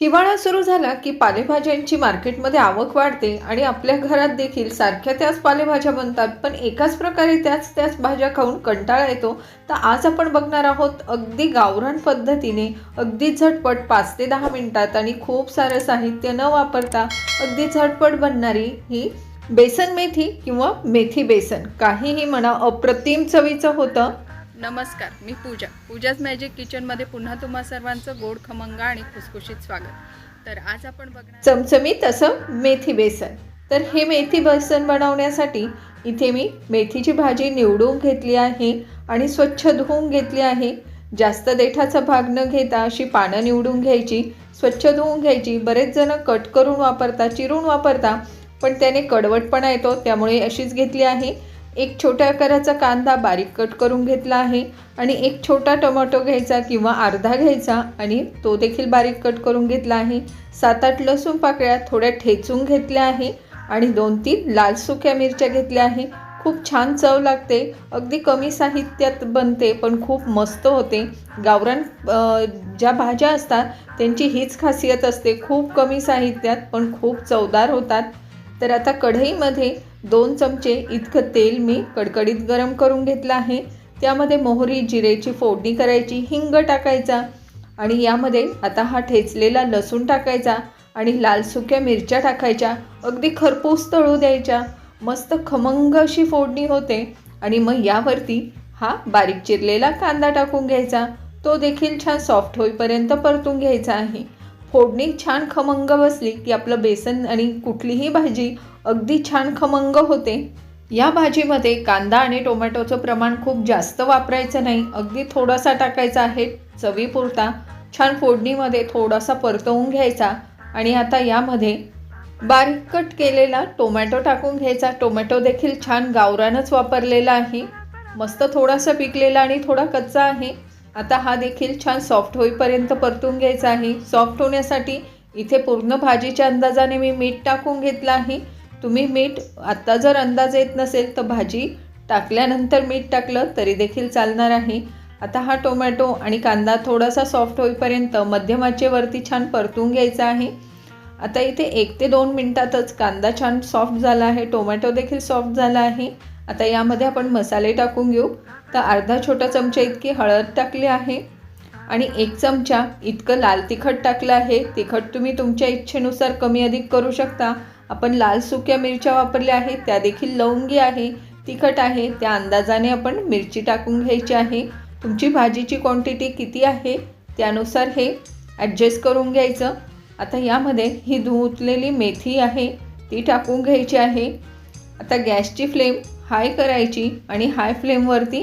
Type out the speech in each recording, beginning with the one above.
हिवाळा सुरू झाला की पालेभाज्यांची मार्केटमध्ये आवक वाढते आणि आपल्या घरात देखील सारख्या त्याच पालेभाज्या बनतात. पण एकाच प्रकारे त्याच त्याच भाज्या खाऊन कंटाळा येतो. तर आज आपण बघणार आहोत अगदी गावरान पद्धतीने अगदी झटपट पाच ते दहा मिनिटात आणि खूप सारं साहित्य न वापरता अगदी झटपट बनणारी ही बेसन मेथी किंवा मेथी बेसन. काहीही म्हणा अप्रतिम चवीचं होतं. नमस्कार मी पूजा. पूजाच मॅजिक किचनमध्ये पुन्हा तुम्हा सर्वांचं गोड खमंग आणि खुसखुशीत स्वागत. तर आज आपण बघणार चमचमीत असं मेथी बेसन. तर हे मेथी बेसन बनवण्यासाठी इथे मी मेथीची भाजी निवडून घेतली आहे आणि स्वच्छ धुवून घेतली आहे. जास्त देठाचा भाग न घेता अशी पानं निवडून घ्यायची. स्वच्छ धुवून घ्यायची. बरेच जण कट करून वापरता चिरून वापरता पण त्याने कडवटपणा येतो त्यामुळे अशीच घेतली आहे. एक छोट्या आकाराचा कांदा बारीक कट करून घेतला आहे आणि एक छोटा टोमॅटो घ्यायचा किंवा अर्धा घ्यायचा आणि तो देखील बारीक कट करून घेतला आहे. सात आठ लसूण पाकळ्या थोड्या ठेचून घेतल्या आहे आणि दोन तीन लाल सुक्या मिरच्या घेतल्या आहे. खूप छान चव लागते. अगदी कमी साहित्यात बनते पण खूप मस्त होते. गावरान ज्या भाज्या असतात त्यांची हीच खासियत असते. खूप कमी साहित्यात पण खूप चवदार होतात. तर आता कढईमध्ये दोन चमचे इतकं तेल मी कडकडीत गरम करून घेतलं आहे. त्यामध्ये मोहरी जिरेची फोडणी करायची हिंग टाकायचा आणि यामध्ये आता हा ठेचलेला लसूण टाकायचा आणि लाल सुक्या मिरच्या टाकायच्या. अगदी खरपूस तळू द्यायच्या. मस्त खमंग अशी फोडणी होते आणि मग यावरती हा बारीक चिरलेला कांदा टाकून घ्यायचा. तो देखील छान सॉफ्ट होईपर्यंत परतून घ्यायचा आहे. फोडणी छान खमंग बसली की आपलं बेसन आणि कुठलीही भाजी अगदी छान खमंग होते. या भाजीमध्ये कांदा आणि टोमॅटोचं प्रमाण खूप जास्त वापरायचं नाही अगदी थोडासा टाकायचा आहे चवीपुरता. छान फोडणीमध्ये थोडासा परतवून घ्यायचा आणि आता यामध्ये बारीक कट केलेला टोमॅटो टाकून घ्यायचा. टोमॅटो देखील छान गावरानच वापरलेला आहे. मस्त थोडासा पिकलेला आणि थोडा कच्चा आहे. आता हा देखील छान सॉफ्ट होईपर्यंत परतून घ्यायचा आहे. सॉफ्ट होण्यासाठी इथे पूर्ण भाजीच्या अंदाजाने मी मीठ टाकून घेतलं आहे. तुम्ही मीठ आत्ता जर अंदाज येत नसेल तर भाजी टाकल्यानंतर मीठ टाकलं तरी देखील चालणार आहे. आता हा टोमॅटो आणि कांदा थोडासा सॉफ्ट होईपर्यंत मध्यमाचेवरती छान परतून घ्यायचा आहे. आता इथे एक ते दोन मिनटातच कांदा छान सॉफ्ट झाला आहे. टोमॅटो देखील सॉफ्ट झाला आहे. आता यामध्ये आपण मसाले टाकून घेऊ. तर अर्धा छोटा चमचा इतकी हळद टाकली आहे. आणि एक चमचा इतकं लाल तिखट टाकलं आहे. तिखट तुम्ही तुमच्या इच्छेनुसार कमी अधिक करू शकता. आपण लाल सुक्या मिरच्या वापरल्या आहेत. त्या देखील लवंगी आहे तिखट आहे. त्या अंदाजाने आपण मिरची टाकून घ्यायची आहे. तुमची भाजीची क्वांटिटी किती आहे त्यानुसार हे ॲडजस्ट करून घ्यायचं. आता यामध्ये ही धुतलेली मेथी आहे ती टाकून घ्यायची आहे. आता गॅसची फ्लेम हाय करायची आणि हाय फ्लेमवरती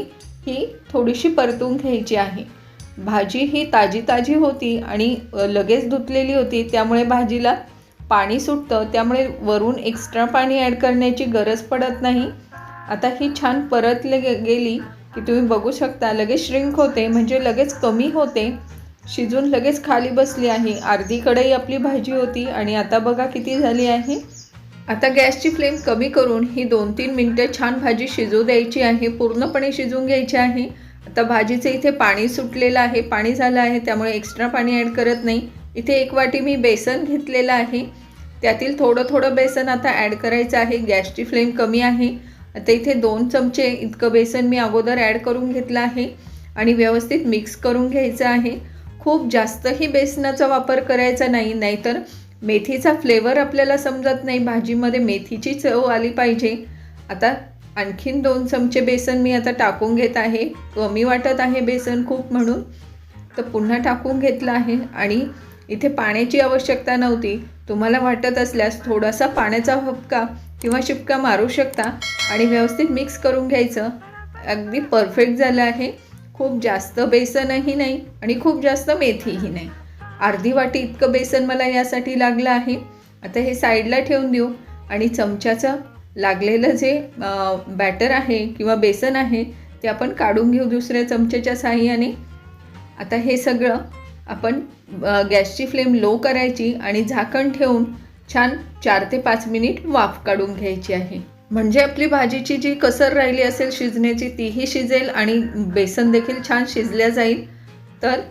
ही थोडीशी परतून घ्यायची आहे. भाजी ही ताजी ताजी होती आणि लगेच धुतलेली होती त्यामुळे भाजीला पाणी सुटतं त्यामुळे वरून एक्स्ट्रा पाणी ॲड करण्याची गरज पडत नाही. आता ही छान परतले गे गेली की तुम्ही बघू शकता लगेच श्रिंक होते म्हणजे लगेच कमी होते. शिजून लगेच खाली बसली आहे. अर्धी कढई आपली भाजी होती आणि आता बघा किती झाली आहे. आता गॅसची फ्लेम कमी करून ही दोन तीन मिनटं छान भाजी शिजू द्यायची आहे पूर्णपणे शिजून घ्यायची आहे. आता भाजीचं इथे पाणी सुटलेलं आहे पाणी झालं आहे त्यामुळे एक्स्ट्रा पाणी ॲड करत नाही. इथे एक वाटी मी बेसन घेतलेलं आहे. त्यातील थोडं थोडं बेसन आता ॲड करायचं आहे गॅसची फ्लेम कमी आहे. आता इथे दोन चमचे इतकं बेसन मी अगोदर ॲड करून घेतलं आहे आणि व्यवस्थित मिक्स करून घ्यायचं आहे. खूप जास्तही बेसनाचा वापर करायचा नाही नाहीतर मेथीचा फ्लेवर आपल्याला समजत नाही. भाजीमध्ये मेथीची चव आली पाहिजे. आता आणखीन दोन चमचे बेसन मी आता टाकून घेत आहे. कमी वाटत आहे बेसन खूप म्हणून. तर पुन्हा टाकून घेतलं आहे आणि इथे पाण्याची आवश्यकता नव्हती. तुम्हाला वाटत असल्यास थोडासा पाण्याचा हपका किंवा शिपका मारू शकता आणि व्यवस्थित मिक्स करून घ्यायचं. अगदी परफेक्ट झालं आहे. खूप जास्त बेसनही नाही आणि खूप जास्त मेथीही नाही. अर्धी वाटी इतकं बेसन मला यासाठी लागलं आहे. आता हे साईडला ठेवून देऊ. आणि चमच्याचं लागलेलं जे बॅटर आहे किंवा बेसन आहे ते आपण काढून घेऊ दुसऱ्या चमच्याच्या साह्याने. आता हे सगळं आपण गॅसची फ्लेम लो करायची आणि झाकण ठेवून छान चार ते पाच मिनिट वाफ काढून घ्यायची आहे. म्हणजे आपली भाजीची जी कसर राहिली असेल शिजण्याची तीही शिजेल आणि बेसन देखील छान शिजल्या जाईल. तर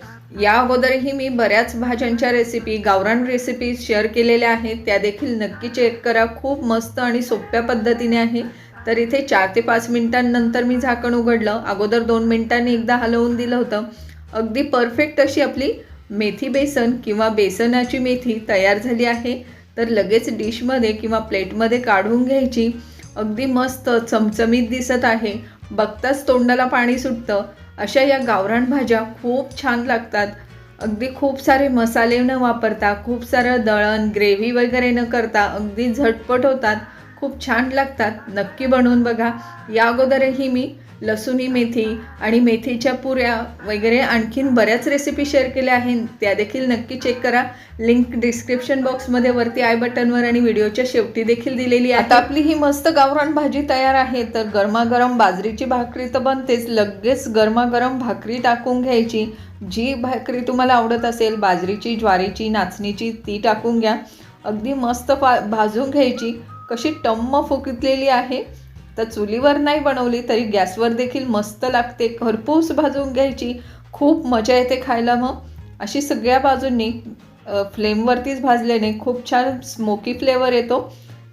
या अगोदरही मी बऱ्याच भाज्यांच्या रेसिपी गावरान रेसिपी शेअर केलेल्या आहेत. त्या देखील नक्की चेक करा. खूप मस्त आणि सोप्या पद्धतीने आहे. तर इथे चार ते पाच मिनिटांनंतर मी झाकण उघडलं. अगोदर दोन मिनिटांनी एकदा हलवून दिलं होतं. अगदी परफेक्ट अशी आपली मेथी बेसन किंवा बेसनाची मेथी तयार झाली आहे. तर लगेच डिशमध्ये किंवा प्लेटमध्ये काढून घ्यायची. अगदी मस्त चमचमीत दिसत आहे. बघताच तोंडाला पाणी सुटतं. अशा या गावरान भाज्या खूप छान लागतात. अगदी खूप सारे मसाले न वापरता खूप सारं दळण ग्रेव्ही वगैरे न करता अगदी झटपट होतात. खूप छान लागतात. नक्की बनवून बघा. या अगोदरही मी लसुणी मेथी आणि मेथीच्या पुऱ्या वगैरे आणखीन बऱ्याच रेसिपी शेअर केल्या आहेत. त्या देखील नक्की चेक करा. लिंक डिस्क्रिप्शन बॉक्समध्ये वरती आय बटनवर आणि व्हिडिओच्या शेवटी देखील दिलेली आहे. आता आपली ही मस्त गावरान भाजी तयार आहे. तर गरमागरम बाजरीची भाकरी तर बनतेच. लगेच गरमागरम भाकरी टाकून घ्यायची. जी भाकरी तुम्हाला आवडत असेल बाजरीची ज्वारीची नाचणीची ती टाकून घ्या. अगदी मस्त पा भाजून घ्यायची. कशी टम्म फुकितलेली आहे. तर चुलीवर नाही बनवली तरी गॅसवर देखील मस्त लागते. खरपूस भाजून घ्यायची. खूप मजा येते खायला मग. अशी सगळ्या बाजूंनी फ्लेमवरतीच भाजल्याने खूप छान स्मोकी फ्लेवर येतो.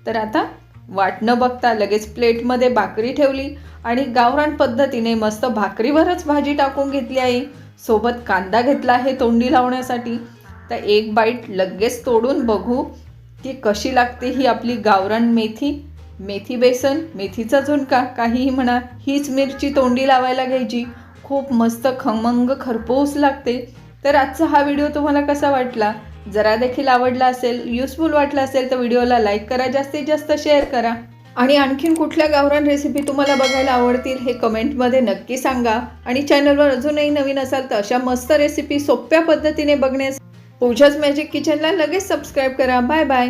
तर आता वाट न बघता लगेच प्लेटमध्ये भाकरी ठेवली आणि गावरान पद्धतीने मस्त भाकरीवरच भाजी टाकून घेतली आहे सोबत कांदा घेतला आहे तोंडी लावण्यासाठी. तर एक बाईट लगेच तोडून बघू की कशी लागते ही आपली गावरान मेथी. मेथी बेसन मेथीचा झुणका काहीही म्हणा हीच मिरची तोंडी लावायला घ्यायची. खूप मस्त खमंग खरपूस लागते. तर आजचा हा व्हिडिओ तुम्हाला कसा वाटला? जरा देखील आवडला असेल युजफुल वाटला असेल तर व्हिडिओला लाईक करा जास्तीत जास्त शेअर करा. आणि आणखीन कुठल्या गावरान रेसिपी तुम्हाला बघायला आवडतील हे कमेंटमध्ये नक्की सांगा. आणि चॅनलवर अजूनही नवीन असाल तर अशा मस्त रेसिपी सोप्या पद्धतीने बघण्यास पूजाच मॅजिक किचनला लगेच सबस्क्राईब करा. Bye bye